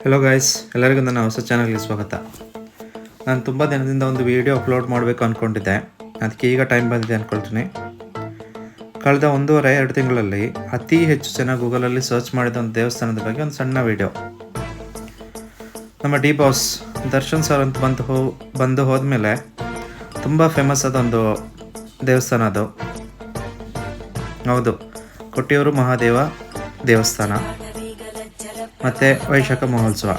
Hello guys ಎಲ್ಲರಿಗೂ ನನ್ನ ಹೊಸ ಚಾನಲ್ಗೆ ಸ್ವಾಗತ. ನಾನು ತುಂಬ ದಿನದಿಂದ ಒಂದು ವಿಡಿಯೋ ಅಪ್ಲೋಡ್ ಮಾಡಬೇಕು ಅಂದ್ಕೊಂಡಿದ್ದೆ ಅದಕ್ಕೆ ಈಗ ಟೈಮ್ ಬಂದಿದೆ ಅಂದ್ಕೊಳ್ತೀನಿ ಕಳೆದ ಒಂದೂವರೆ, ಎರಡು ತಿಂಗಳಲ್ಲಿ ಅತಿ ಹೆಚ್ಚು ಜನ ಗೂಗಲಲ್ಲಿ ಸರ್ಚ್ ಮಾಡಿದ ಒಂದು ದೇವಸ್ಥಾನದ ಬಗ್ಗೆ ಒಂದು ಸಣ್ಣ ವಿಡಿಯೋ ನಮ್ಮ ಡಿ ಬಾಸ್ ದರ್ಶನ್ ಸರ್ ಅಂತ ಬಂದು ಹೋ, ಬಂದು ಹೋದ್ಮೇಲೆ ತುಂಬ ಫೇಮಸ್ ಆದ ಒಂದು ದೇವಸ್ಥಾನ ಅದು. ಹೌದು, ಕೊಟ್ಟಿಯೂರು ಮಹಾದೇವ ದೇವಸ್ಥಾನ. ಮತ್ತು ವೈಶಾಖ ಮಹೋತ್ಸವ.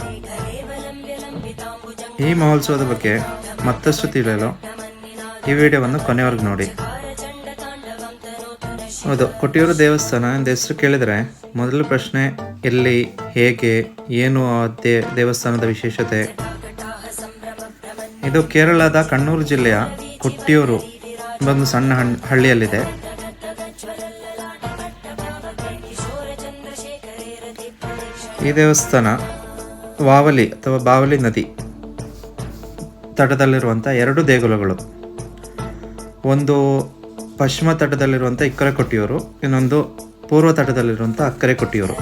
ಈ ಮಹೋತ್ಸವದ ಬಗ್ಗೆ ಮತ್ತಷ್ಟು ತಿಳಿಯಲು ಈ ವಿಡಿಯೋವನ್ನು ಕೊನೆವರೆಗೂ ನೋಡಿ. ಹೌದು, ಕೊಟ್ಟಿಯೂರು ದೇವಸ್ಥಾನ, ಎಂದ ಹೆಸರು ಕೇಳಿದರೆ ಮೊದಲ ಪ್ರಶ್ನೆ ಎಲ್ಲಿ, ಹೇಗೆ, ಏನು ದೇವಸ್ಥಾನದ ವಿಶೇಷತೆ? ಇದು ಕೇರಳದ ಕಣ್ಣೂರು ಜಿಲ್ಲೆಯ ಕೊಟ್ಟಿಯೂರು ಒಂದು ಸಣ್ಣ ಹಣ್- ಹಳ್ಳಿಯಲ್ಲಿದೆ. ಈ ದೇವಸ್ಥಾನ ವಾವಲಿ ಅಥವಾ ಬಾವಲಿ ನದಿ ತಟದಲ್ಲಿರುವಂಥ ಎರಡು ದೇಗುಲಗಳು. ಒಂದು ಪಶ್ಚಿಮ ತಟದಲ್ಲಿರುವಂಥ ಇಕ್ಕರೆ ಕೊಟ್ಟಿಯವರು ಇನ್ನೊಂದು ಪೂರ್ವ ತಟದಲ್ಲಿರುವಂಥ ಅಕ್ಕರೆ ಕೊಟ್ಟಿಯೂರು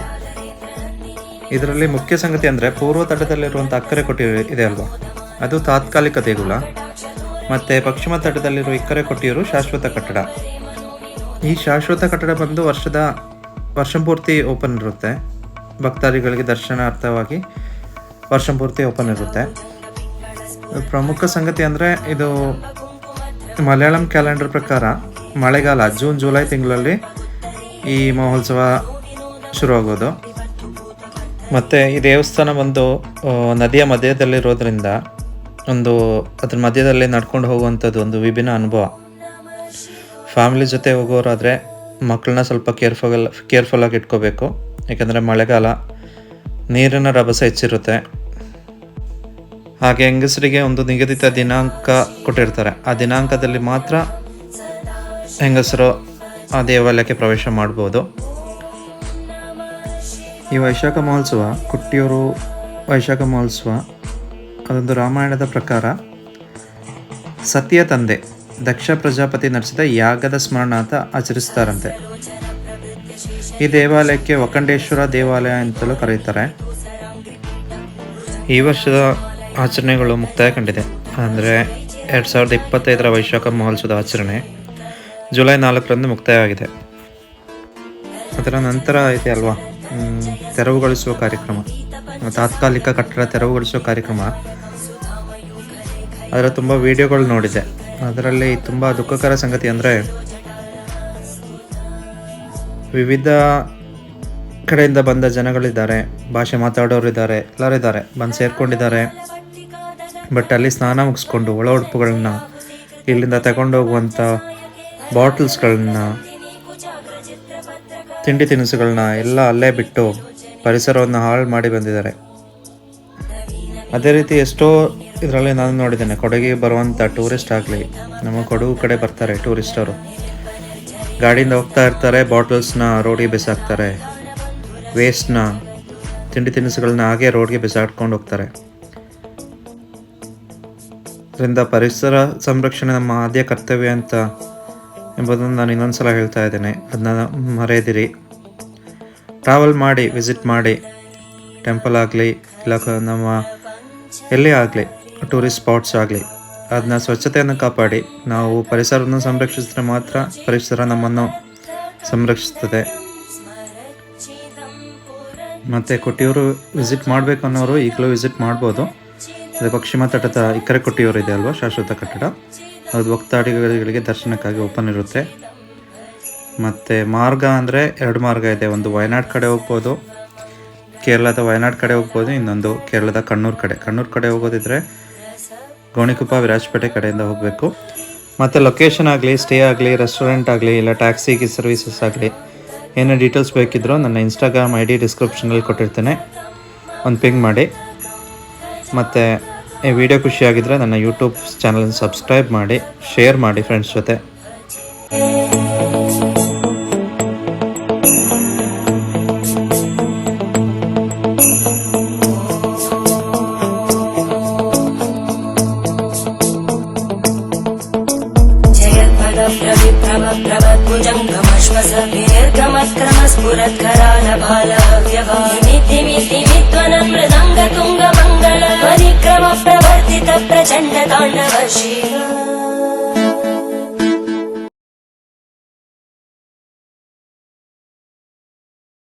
ಇದರಲ್ಲಿ ಮುಖ್ಯ ಸಂಗತಿ ಅಂದರೆ ಪೂರ್ವ ತಟದಲ್ಲಿರುವಂಥ ಅಕ್ಕರೆ ಕೊಟ್ಟಿಯ ಇದೆ ಅಲ್ವಾ? ಅದು ತಾತ್ಕಾಲಿಕ ದೇಗುಲ. ಮತ್ತು ಪಶ್ಚಿಮ ತಟದಲ್ಲಿರುವ ಇಕ್ಕರೆ ಕೊಟ್ಟಿಯೂರು ಶಾಶ್ವತ ಕಟ್ಟಡ. ಈ ಶಾಶ್ವತ ಕಟ್ಟಡ ಬಂದು ವರ್ಷದ ವರ್ಷ ಪೂರ್ತಿ ಓಪನ್ ಇರುತ್ತೆ. ಭಕ್ತಾದಿಗಳಿಗೆ ದರ್ಶನಾರ್ಥವಾಗಿ ವರ್ಷ ಪೂರ್ತಿ ಓಪನ್ ಇರುತ್ತೆ. ಪ್ರಮುಖ ಸಂಗತಿ ಅಂದರೆ ಇದು ಮಲಯಾಳಂ ಕ್ಯಾಲೆಂಡರ್ ಪ್ರಕಾರ ಮಳೆಗಾಲ ಜೂನ್, ಜುಲೈ ತಿಂಗಳಲ್ಲಿ ಈ ಮಹೋತ್ಸವ ಶುರುವಾಗೋದು ಮತ್ತು ಈ ದೇವಸ್ಥಾನ ಒಂದು ನದಿಯ ಮಧ್ಯದಲ್ಲಿರೋದ್ರಿಂದ ಒಂದು ಅದ್ರ ಮಧ್ಯದಲ್ಲಿ ನಡ್ಕೊಂಡು ಹೋಗುವಂಥದ್ದು ಒಂದು ವಿಭಿನ್ನ ಅನುಭವ. ಫ್ಯಾಮಿಲಿ ಜೊತೆ ಹೋಗೋರಾದರೆ ಮಕ್ಕಳನ್ನ ಸ್ವಲ್ಪ ಕೇರ್ಫುಲ್ ಕೇರ್ಫುಲ್ಲಾಗಿ ಇಟ್ಕೋಬೇಕು. ಯಾಕಂದರೆ ಮಳೆಗಾಲ, ನೀರಿನ ರಭಸ ಹೆಚ್ಚಿರುತ್ತೆ. ಹಾಗೆ ಹೆಂಗಸರಿಗೆ ಒಂದು ನಿಗದಿತ ದಿನಾಂಕ ಕೊಟ್ಟಿರ್ತಾರೆ. ಆ ದಿನಾಂಕದಲ್ಲಿ ಮಾತ್ರ ಹೆಂಗಸರು ಆ ದೇವಾಲಯಕ್ಕೆ ಪ್ರವೇಶ ಮಾಡ್ಬೋದು. ಈ ವೈಶಾಖ ಮಹೋತ್ಸವ, ಕುಟ್ಟಿಯೂರು ವೈಶಾಖ ಮಹೋತ್ಸವ, ಅದೊಂದು ರಾಮಾಯಣದ ಪ್ರಕಾರ ಸತ್ಯ ತಂದೆ ದಕ್ಷ ಪ್ರಜಾಪತಿ ನಡೆಸಿದ ಯಾಗದ ಸ್ಮರಣಾರ್ಥ ಆಚರಿಸ್ತಾರಂತೆ. ಈ ದೇವಾಲಯಕ್ಕೆ ವಕಂಡೇಶ್ವರ ದೇವಾಲಯ ಅಂತಲೂ ಕರೆಯುತ್ತಾರೆ ಈ ವರ್ಷದ ಆಚರಣೆಗಳು ಮುಕ್ತಾಯ ಕಂಡಿದೆ. ಅಂದರೆ ಎರಡು ಸಾವಿರದ ಇಪ್ಪತ್ತೈದರ ವೈಶಾಖ ಮಹೋತ್ಸವದ ಆಚರಣೆ ಜುಲೈ ನಾಲ್ಕರಂದು ಮುಕ್ತಾಯವಾಗಿದೆ. ಅದರ ನಂತರ ಇದೆ ಅಲ್ವಾ? ತೆರವುಗೊಳಿಸುವ ಕಾರ್ಯಕ್ರಮ. ತಾತ್ಕಾಲಿಕ ಕಟ್ಟಡ ತೆರವುಗೊಳಿಸುವ ಕಾರ್ಯಕ್ರಮ. ಅದರ ತುಂಬ ವಿಡಿಯೋಗಳು ನೋಡಿದೆ. ಅದರಲ್ಲಿ ತುಂಬ ದುಃಖಕರ ಸಂಗತಿ ಅಂದರೆ ವಿವಿಧ ಕಡೆಯಿಂದ ಬಂದ ಜನಗಳಿದ್ದಾರೆ, ಭಾಷೆ ಮಾತಾಡೋರು ಇದ್ದಾರೆ ಎಲ್ಲರೂ ಇದ್ದಾರೆ ಬಂದು ಸೇರ್ಕೊಂಡಿದ್ದಾರೆ. ಬಟ್ ಅಲ್ಲಿ ಸ್ನಾನ ಮುಗಿಸ್ಕೊಂಡು ಒಳ ಉಡುಪುಗಳನ್ನ ಇಲ್ಲಿಂದ ತಗೊಂಡೋಗುವಂಥ ಬಾಟಲ್ಸ್ಗಳನ್ನ, ತಿಂಡಿ ತಿನಿಸುಗಳನ್ನ ಎಲ್ಲ ಅಲ್ಲೇ ಬಿಟ್ಟು ಪರಿಸರವನ್ನು ಹಾಳು ಮಾಡಿ ಬಂದಿದ್ದಾರೆ. ಅದೇ ರೀತಿ ಎಷ್ಟೋ ಇದರಲ್ಲಿ ನಾನು ನೋಡಿದ್ದೇನೆ ಕೊಡಗಿಗೆ ಬರುವಂಥ ಟೂರಿಸ್ಟ್ ಆಗಲಿ, ನಮ್ಮ ಕೊಡಗು ಕಡೆ ಬರ್ತಾರೆ ಟೂರಿಸ್ಟರು ಗಾಡಿಯಿಂದ ಹೋಗ್ತಾ ಇರ್ತಾರೆ ಬಾಟಲ್ಸ್ನ ರೋಡಿಗೆ ಬಿಸಾಕ್ತಾರೆ ವೇಸ್ಟ್ನ ತಿಂಡಿ ತಿನಿಸುಗಳನ್ನ ಹಾಗೆ ರೋಡ್ಗೆ ಬಿಸಾಡ್ಕೊಂಡು ಹೋಗ್ತಾರೆ. ಇದರಿಂದ ಪರಿಸರ ಸಂರಕ್ಷಣೆ ನಮ್ಮ ಆದ್ಯ ಕರ್ತವ್ಯ ಅಂತ ಎಂಬುದನ್ನು ನಾನು ಇನ್ನೊಂದು ಸಲ ಹೇಳ್ತಾ ಇದ್ದೇನೆ. ಅದನ್ನ ಮರೆಯದಿರಿ. ಟ್ರಾವೆಲ್ ಮಾಡಿ ವಿಸಿಟ್ ಮಾಡಿ ಟೆಂಪಲ್ ಆಗಲಿ, ಇಲ್ಲ ನಮ್ಮ ಎಲ್ಲೇ ಆಗಲಿ ಟೂರಿಸ್ಟ್ ಸ್ಪಾಟ್ಸ್ ಆಗಲಿ. ಅದನ್ನ ಸ್ವಚ್ಛತೆಯನ್ನು ಕಾಪಾಡಿ. ನಾವು ಪರಿಸರವನ್ನು ಸಂರಕ್ಷಿಸಿದ್ರೆ ಮಾತ್ರ ಪರಿಸರ ನಮ್ಮನ್ನು ಸಂರಕ್ಷಿಸ್ತದೆ ಮತ್ತು ಕೊಟ್ಟಿಯೂರು ವಿಸಿಟ್ ಮಾಡಬೇಕು ಅನ್ನೋರು ಈಗಲೂ ವಿಸಿಟ್ ಮಾಡ್ಬೋದು. ಅದು ಪಶ್ಚಿಮ ತಟದ ಇಕ್ಕರೆ ಕೊಟ್ಟಿಯೂರು ಇದೆ ಅಲ್ವಾ, ಶಾಶ್ವತ ಕಟ್ಟಡ. ಅದು ಭಕ್ತಾಡಿಗಳಿಗೆ ದರ್ಶನಕ್ಕಾಗಿ ಓಪನ್ ಇರುತ್ತೆ. ಮತ್ತು ಮಾರ್ಗ ಅಂದರೆ ಎರಡು ಮಾರ್ಗ ಇದೆ. ಒಂದು ವಯನಾಡ್ ಕಡೆ ಹೋಗ್ಬೋದು, ಕೇರಳದ ವಯನಾಡ್ ಕಡೆ ಹೋಗ್ಬೋದು, ಇನ್ನೊಂದು ಕೇರಳದ ಕಣ್ಣೂರು ಕಡೆ. ಕಣ್ಣೂರು ಕಡೆ ಹೋಗೋದಿದ್ರೆ ಗೋಣಿಕೊಪ್ಪ ವಿರಾಜಪೇಟೆ ಕಡೆಯಿಂದ ಹೋಗಬೇಕು. ಮತ್ತು ಲೊಕೇಶನ್ ಆಗಲಿ ಸ್ಟೇ ಆಗಲಿ ರೆಸ್ಟೋರೆಂಟ್ ಆಗಲಿ, ಇಲ್ಲ ಟ್ಯಾಕ್ಸಿಗೆ ಸರ್ವಿಸಸ್ ಆಗಲಿ, ಏನೇ ಡೀಟೇಲ್ಸ್ ಬೇಕಿದ್ದರೂ ನನ್ನ ಇನ್ಸ್ಟಾಗ್ರಾಮ್ ಐ ಡಿ ಡಿಸ್ಕ್ರಿಪ್ಷನಲ್ಲಿ ಕೊಟ್ಟಿರ್ತೇನೆ. ಒಂದು ಪಿಂಗ್ ಮಾಡಿ. ಮತ್ತು ಈ ವಿಡಿಯೋ ಖುಷಿಯಾಗಿದ್ದರೆ ನನ್ನ ಯೂಟ್ಯೂಬ್ ಚಾನಲನ್ನು ಸಬ್ಸ್ಕ್ರೈಬ್ ಮಾಡಿ ಶೇರ್ ಮಾಡಿ ಫ್ರೆಂಡ್ಸ್ ಜೊತೆ. ुजं गम श्वसीर्गमत्र स्फुरत्कराल बालव्यवानिमिति विद्वनमृदङ्गतुङ्गमङ्गल परिक्रमप्रवर्तितप्रचण्डकाण्डवशी